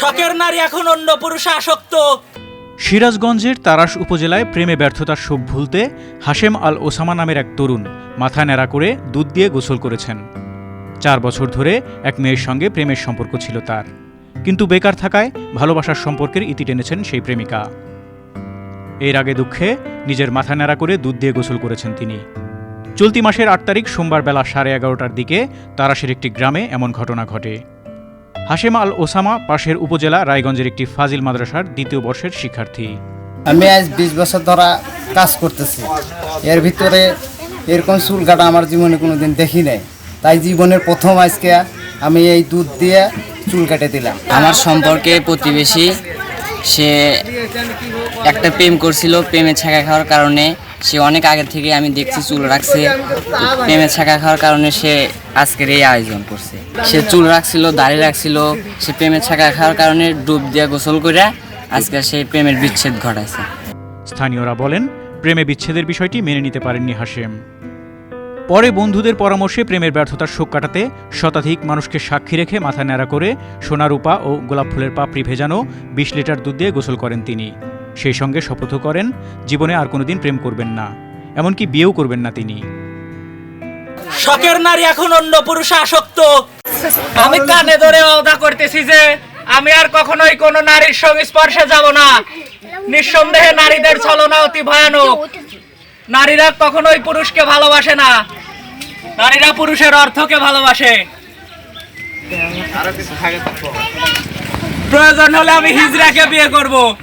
শখের নারী এখন অন্য পুরুষে আসক্ত। সিরাজগঞ্জের তারাস উপজেলায় প্রেমে ব্যর্থতার শোক ভুলতে হাশেম আল ওসামা নামের এক তরুণ মাথা ন্যাড়া করে দুধ দিয়ে গোসল করেছেন। চার বছর ধরে এক মেয়ের সঙ্গে প্রেমের সম্পর্ক ছিল তার। কিন্তু বেকার থাকায় ভালোবাসার সম্পর্কের ইতি টেনেছেন সেই প্রেমিকা। এর আগে দুঃখে নিজের মাথা ন্যাড়া করে দুধ দিয়ে গোসল করেছেন তিনি। চলতি মাসের আট তারিখ সোমবার বেলা সাড়ে এগারোটার দিকে তারাশের একটি গ্রামে এমন ঘটনা ঘটে। হাশেম আল ওসামা পাশের উপজেলা রায়গঞ্জের একটি ফাজিল মাদ্রাসার দ্বিতীয় বর্ষের শিক্ষার্থী। আমি আজ বিশ বছর ধরা কাজ করতেছি। এর ভিতরে এরকম চুল কাটা আমার জীবনে কোনোদিন দেখি নাই। তাই জীবনের প্রথম আজকে আমি এই দুধ দিয়ে চুল কেটে দিলাম। আমার সম্পর্কে প্রতিবেশী সে একটা প্রেম করছিল প্রেমে ছাকা খাওয়ার কারণে সে অনেক আগে থেকে আমি দেখছি, চুল রাখছে। প্রেমে ছাকা খাওয়ার কারণে সে আজকের এই আয়োজন করছে। সে চুল রাখছিল, দাড়ি রাখছিল, সে প্রেমে ছাকা খাওয়ার কারণে ডুব দিয়ে গোসল করে আজকে সে প্রেমের বিচ্ছেদ ঘটাইছে। স্থানীয়রা বলেন, প্রেমে বিচ্ছেদের বিষয়টি মেনে নিতে পারেননি হাশেম। পরে বন্ধুদের পরামর্শে প্রেমের ব্যর্থতার শোক কাটাতে শতাধিক মানুষকে সাক্ষী রেখে মাথা ন্যাড়া করে সোনারূপা ও গোলাপ ফুলের পাপড়ি ভেজানো বিশ লিটার দুধ দিয়ে গোসল করেন তিনি। সেই সঙ্গে শপথও করেন, জীবনে আর কোনোদিন প্রেম করবেন না। এমনকি বিয়েও করবেন না তিনি। শখের নারী এখন অন্য পুরুষে আসক্ত। আমি কানে ধরে অদা করতেছি যে আমি আর কখনোই কোনো নারীর সংস্পর্শে যাব না। নিঃসন্দেহে নারীদের ছলনা অতি ভয়ানক। নারীরা কখনোই পুরুষকে ভালোবাসে না। নারীরা পুরুষের অর্থকে ভালোবাসে। প্রয়োজন হলে আমি হিজড়াকে বিয়ে করব।